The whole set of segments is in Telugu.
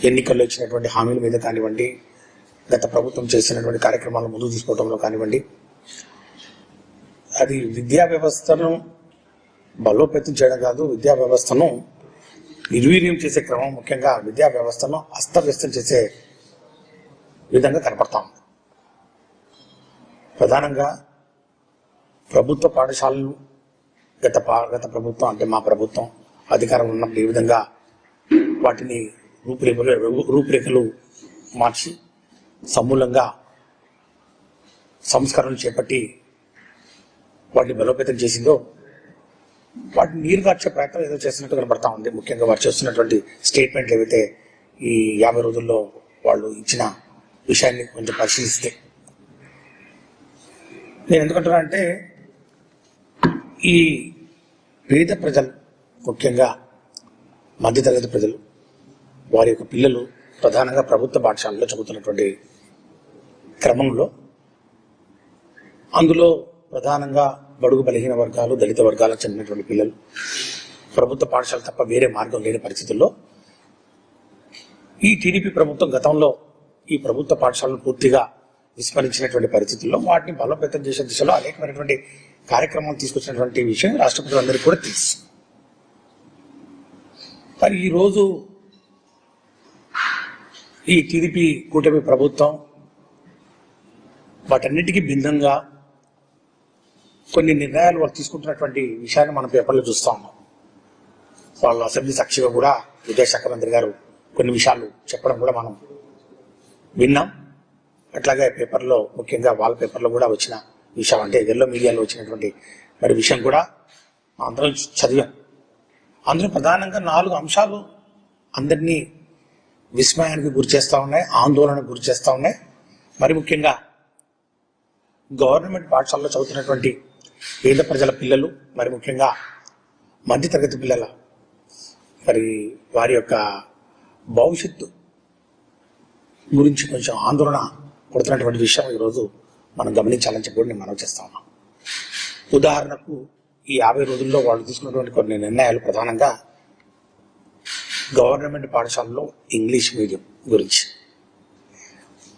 ఎన్నికల్లో ఇచ్చినటువంటి హామీల మీద కానివ్వండి గత ప్రభుత్వం చేసినటువంటి కార్యక్రమాలను ముందు తీసుకోవడంలో కానివ్వండి అది విద్యా వ్యవస్థను బలోపేతం చేయడం కాదు విద్యా వ్యవస్థను నిర్వీర్యం చేసే క్రమం ముఖ్యంగా విద్యా వ్యవస్థను అస్తవ్యస్తం చేసే విధంగా కనపడతా ఉంది. ప్రధానంగా ప్రభుత్వ పాఠశాలలు గత పా- గత ప్రభుత్వం అంటే మా ప్రభుత్వం అధికారం ఉన్నప్పుడు ఈ విధంగా వాటిని రూపురేఖలు రూపురేఖలు మార్చి సమూలంగా సంస్కరణలు చేపట్టి వాటిని బలోపేతం చేసిందో వాటిని నీరుగార్చే ప్రయత్నం ఏదో చేస్తున్నట్టు కనబడతా ఉంది. ముఖ్యంగా వారు చేస్తున్నటువంటి స్టేట్మెంట్లు ఏవైతే ఈ యాభై రోజుల్లో వాళ్ళు ఇచ్చిన విషయాన్ని కొంచెం పరిశీలిస్తే. నేను ఎందుకంటున్నా అంటే ఈ పేద ప్రజలు ముఖ్యంగా మధ్యతరగతి ప్రజలు వారి యొక్క పిల్లలు ప్రధానంగా ప్రభుత్వ పాఠశాలలో చదువుతున్నటువంటి క్రమంలో అందులో ప్రధానంగా బడుగు బలహీన వర్గాలు దళిత వర్గాలకు చెందినటువంటి పిల్లలు ప్రభుత్వ పాఠశాల తప్ప వేరే మార్గం లేని పరిస్థితుల్లో ఈ టీడీపీ ప్రభుత్వం గతంలో ఈ ప్రభుత్వ పాఠశాలను పూర్తిగా విస్మరించినటువంటి పరిస్థితుల్లో వాటిని బలోపేతం చేసే దిశలో అనేకమైనటువంటి కార్యక్రమాలు తీసుకొచ్చినటువంటి విషయం రాష్ట్రపతి అందరికీ కూడా తెలుసు. మరి ఈరోజు ఈ టీడీపీ కూటమి ప్రభుత్వం వాటన్నిటికీ భిన్నంగా కొన్ని నిర్ణయాలు వాళ్ళు తీసుకుంటున్నటువంటి విషయాన్ని మనం పేపర్లో చూస్తా ఉన్నాం. వాళ్ళ అసెంబ్లీ సాక్షిగా కూడా విదేశాఖ మంత్రి గారు కొన్ని విషయాలు చెప్పడం కూడా మనం విన్నాం. అట్లాగే పేపర్లో ముఖ్యంగా వాళ్ళ పేపర్లో కూడా వచ్చిన విషయం అంటే ఎల్లో మీడియాలో వచ్చినటువంటి మరి విషయం కూడా అందరం చదివాం. అందులో ప్రధానంగా నాలుగు అంశాలు అందరినీ విస్మయానికి గురి చేస్తూ ఉన్నాయి ఆందోళనకు గురి చేస్తూ ఉన్నాయి. మరి ముఖ్యంగా గవర్నమెంట్ పాఠశాలలో చదువుతున్నటువంటి పేద ప్రజల పిల్లలు మరి ముఖ్యంగా మధ్యతరగతి పిల్లల మరి వారి యొక్క భవిష్యత్తు గురించి కొంచెం ఆందోళన పడుతున్నటువంటి విషయం ఈరోజు మనం గమనించాలని చెప్పి నేను మనం చేస్తా ఉన్నాం ఉదాహరణకు ఈ యాభై రోజుల్లో వాళ్ళు తీసుకున్నటువంటి కొన్ని నిర్ణయాలు ప్రధానంగా గవర్నమెంట్ పాఠశాలలో ఇంగ్లీష్ మీడియం గురించి.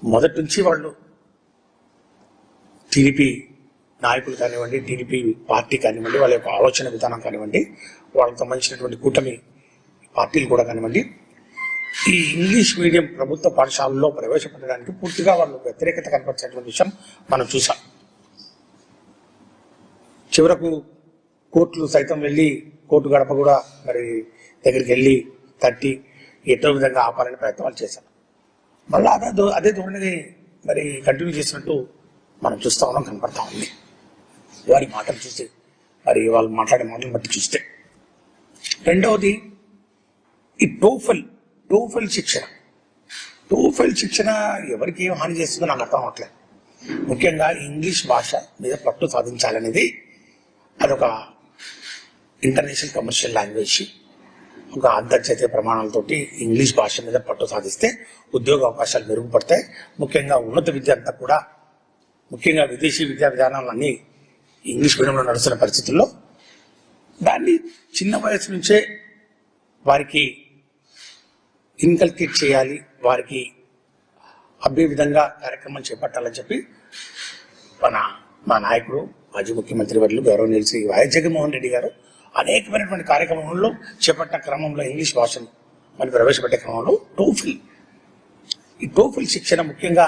మొదటి నుంచి వాళ్ళు టీడీపీ నాయకులు కానివ్వండి టీడీపీ పార్టీ కానివ్వండి వాళ్ళ యొక్క ఆలోచన విధానం కానివ్వండి వాళ్ళకి సంబంధించినటువంటి కూటమి పార్టీలు కూడా కానివ్వండి ఈ ఇంగ్లీష్ మీడియం ప్రభుత్వ పాఠశాలలో ప్రవేశపెట్టడానికి పూర్తిగా వాళ్ళు వ్యతిరేకత కనపరిచినటువంటి విషయం మనం చూసాం. చివరకు కోర్టులు సైతం వెళ్ళి కోర్టు గడప కూడా మరి దగ్గరికి వెళ్ళి తట్టి ఎటో విధంగా ఆపాలని ప్రయత్నాలు చేశాం మళ్ళీ అదే అదే ధోరణిని మరి కంటిన్యూ చేసినట్టు మనం చూస్తా ఉన్నాం కనపడతా ఉంది. వారి మాటలు చూస్తే మరి వాళ్ళు మాట్లాడే మాటలు బట్టి చూస్తే. రెండవది ఈ టోఫెల్ టోఫెల్ శిక్షణ. టోఫెల్ శిక్షణ ఎవరికి ఏం హాని చేస్తుందో నాకు అర్థం అవట్లేదు ముఖ్యంగా ఇంగ్లీష్ భాష మీద పట్టు సాధించాలనేది అదొక ఇంటర్నేషనల్ కమర్షియల్ లాంగ్వేజ్. ఒక అంతర్జాతీయ ప్రమాణాలతోటి ఇంగ్లీష్ భాష మీద పట్టు సాధిస్తే ఉద్యోగ అవకాశాలు మెరుగుపడతాయి. ముఖ్యంగా ఉన్నత విద్య అంతా కూడా ముఖ్యంగా విదేశీ విద్యా విధానాలన్నీ ఇంగ్లీష్ మీడియంలో నడుస్తున్న పరిస్థితుల్లో దాన్ని చిన్న వయసు నుంచే వారికి ఇన్కల్కేట్ చేయాలి వారికి అబ్బే విధంగా కార్యక్రమం చేపట్టాలని చెప్పి మన మా నాయకుడు మాజీ ముఖ్యమంత్రి వర్యులు గౌరవనీయులు శ్రీ వైఎస్ జగన్మోహన్ రెడ్డి గారు అనేకమైనటువంటి కార్యక్రమంలో చేపట్టిన క్రమంలో ఇంగ్లీష్ భాషను మరి ప్రవేశపెట్టే క్రమంలో టోఫిల్. ఈ టోఫిల్ శిక్షణ ముఖ్యంగా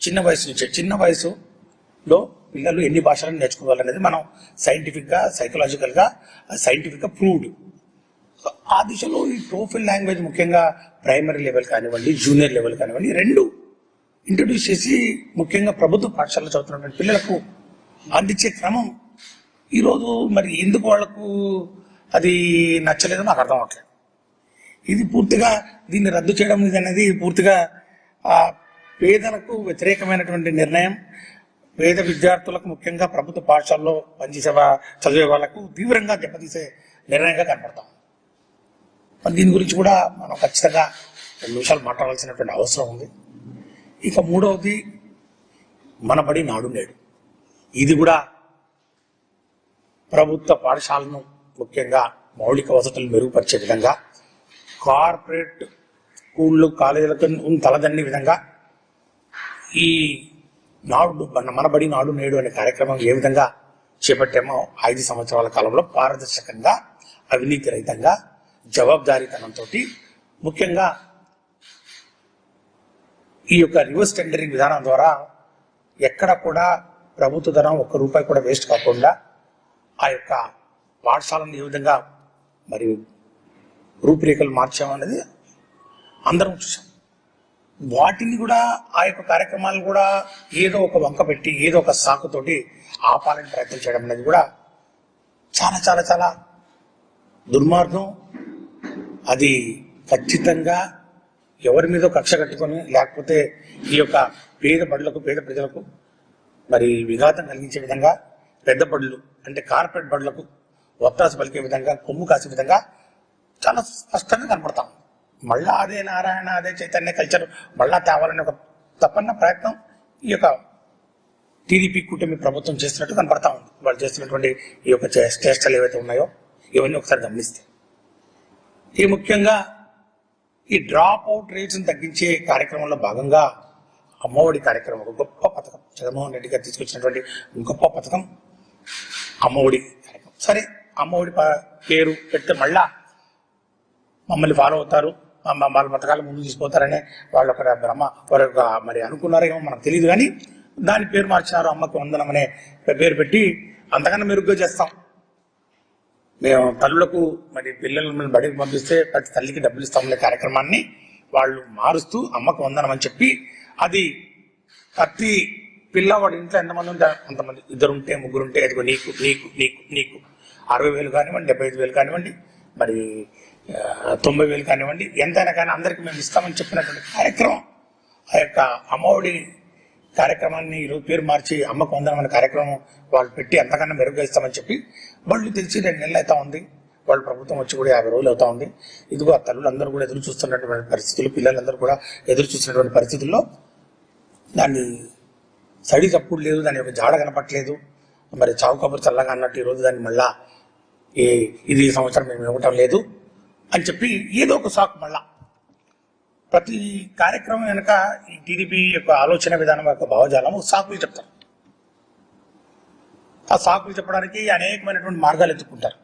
చిన్న వయసు నుంచే చిన్న వయసులో పిల్లలు ఎన్ని భాషలను నేర్చుకోవాలనేది మనం సైంటిఫిక్గా సైకలాజికల్గా సైంటిఫిక్గా ప్రూవ్డ్ ఆ దిశలో ఈ టోఫిల్ లాంగ్వేజ్ ముఖ్యంగా ప్రైమరీ లెవెల్ కానివ్వండి జూనియర్ లెవెల్ కానివ్వండి రెండు ఇంట్రడ్యూస్ చేసి ముఖ్యంగా ప్రభుత్వ పాఠశాలలో చదువుతున్నటువంటి పిల్లలకు అందించే క్రమం ఈరోజు మరి ఎందుకు వాళ్ళకు అది నచ్చలేదో నాకు అర్థం అవట్లేదు ఇది పూర్తిగా దీన్ని రద్దు చేయడం ఇది అనేది పూర్తిగా ఆ పేదలకు వ్యతిరేకమైనటువంటి నిర్ణయం. పేద విద్యార్థులకు ముఖ్యంగా ప్రభుత్వ పాఠశాలలో పనిచేసే చదివే వాళ్ళకు తీవ్రంగా దెబ్బతీసే నిర్ణయంగా కనపడతాం. మరి దీని గురించి కూడా మనం ఖచ్చితంగా రెండు నిమిషాలు మాట్లాడాల్సినటువంటి అవసరం ఉంది. ఇక మూడవది మన బడి నాడు నేడు. ఇది కూడా ప్రభుత్వ పాఠశాలను ముఖ్యంగా మౌలిక వసతులు మెరుగుపరిచే విధంగా కార్పొరేట్ స్కూళ్ళు కాలేజీలకు తలదన్ని విధంగా ఈ నాడు మనబడి నాడు నేడు అనే కార్యక్రమం ఏ విధంగా చేపట్టామో ఐదు సంవత్సరాల కాలంలో పారదర్శకంగా అవినీతి రహితంగా జవాబుదారీతనంతో ముఖ్యంగా ఈ యొక్క రివర్స్ టెండరింగ్ విధానం ద్వారా ఎక్కడ కూడా ప్రభుత్వ ధనం ఒక్క రూపాయి కూడా వేస్ట్ కాకుండా ఆ యొక్క పాఠశాలను ఏ విధంగా మరి రూపురేఖలు మార్చామనేది అందరం చూసాం వాటిని కూడా ఆ యొక్క కార్యక్రమాలను కూడా ఏదో ఒక వంక పెట్టి ఏదో ఒక సాకుతోటి ఆపాలని ప్రయత్నం చేయడం అనేది కూడా చాలా చాలా చాలా దుర్మార్గం. అది ఖచ్చితంగా ఎవరి మీద కక్ష కట్టుకొని లేకపోతే ఈ యొక్క పేద బడులకు పేద ప్రజలకు మరి విఘాతం కలిగించే విధంగా పెద్ద బడులు అంటే కార్పొరేట్ బడులకు ఒత్తాసు పలికే విధంగా కొమ్ము కాసే విధంగా చాలా స్పష్టంగా కనపడతాం మళ్ళా అదే నారాయణ అదే చైతన్య కల్చర్ మళ్ళా తేవాలనే ఒక తప్పన్న ప్రయత్నం ఈ యొక్క టీడీపీ కూటమి ప్రభుత్వం చేస్తున్నట్టు కనపడతా ఉంది. వాళ్ళు చేస్తున్నటువంటి ఈ యొక్క చే- చేష్టలు ఏవైతే ఉన్నాయో ఇవన్నీ ఒకసారి గమనిస్తే. ఈ ముఖ్యంగా ఈ డ్రాప్ అవుట్ రేట్స్ని తగ్గించే కార్యక్రమంలో భాగంగా అమ్మఒడి కార్యక్రమం ఒక గొప్ప పథకం. జగన్మోహన్ రెడ్డి గారు తీసుకొచ్చినటువంటి గొప్ప పథకం అమ్మఒడి సరే అమ్మఒడి పేరు పెడితే మళ్ళా మమ్మల్ని ఫాలో అవుతారు. వాళ్ళ పథకాలు ముందు తీసుకుపోతారనే వాళ్ళు ఒక భ్రమ ఒక మరి అనుకున్నారేమో మనకు తెలియదు కానీ దాని పేరు మార్చారు అమ్మకి వందనం అనే పేరు పెట్టి అంతకన్నా మెరుగ్గా చేస్తాం. మేము తల్లులకు మరి పిల్లలను బడికి పంపిస్తే ప్రతి తల్లికి డబ్బులు ఇస్తామనే కార్యక్రమాన్ని వాళ్ళు మారుస్తూ అమ్మకు వందనం అని చెప్పి అది ప్రతి పిల్లవాడి ఇంట్లో ఎంతమంది ఉంటే అంతమంది ఇద్దరు ఉంటే ముగ్గురు ఉంటే అదిగో నీకు నీకు నీకు నీకు. అరవై వేలు కానివ్వండి డెబ్బై ఐదు వేలు కానివ్వండి మరి తొంభై వేలు కానివ్వండి ఎంతైనా కానీ అందరికీ మేము ఇస్తామని చెప్పినటువంటి కార్యక్రమం. ఆ యొక్క అమ్మఒడి కార్యక్రమాన్ని ఈరోజు పేరు మార్చి అమ్మకు వందనం అనే కార్యక్రమం వాళ్ళు పెట్టి ఎంతకన్నా మెరుగ్గా ఇస్తామని చెప్పి వాళ్ళు తెలిసి రెండు నెలలు అవుతా ఉంది. వాళ్ళ ప్రభుత్వం వచ్చి కూడా యాభై రోజులు అవుతా ఉంది. ఇదిగో ఆ తల్లులందరూ కూడా ఎదురు చూస్తున్నటువంటి పరిస్థితులు పిల్లలందరూ కూడా ఎదురు చూస్తున్నటువంటి పరిస్థితుల్లో దాన్ని సడి తప్పుడు లేదు దాని యొక్క జాడ కనపట్లేదు. మరి చావు కబురు చల్లగా అన్నట్టు ఈరోజు దాన్ని మళ్ళా ఏ ఇది సంవత్సరం మేము ఇవ్వటం లేదు అని చెప్పి ఏదో ఒక సాకు మళ్ళా. ప్రతి కార్యక్రమం వెనుక ఈ టీడీపీ యొక్క ఆలోచన విధానం యొక్క భావజాలం ఒక సాకులు చెప్తారు. ఆ సాకులు చెప్పడానికి అనేకమైనటువంటి మార్గాలు ఎత్తుకుంటారు.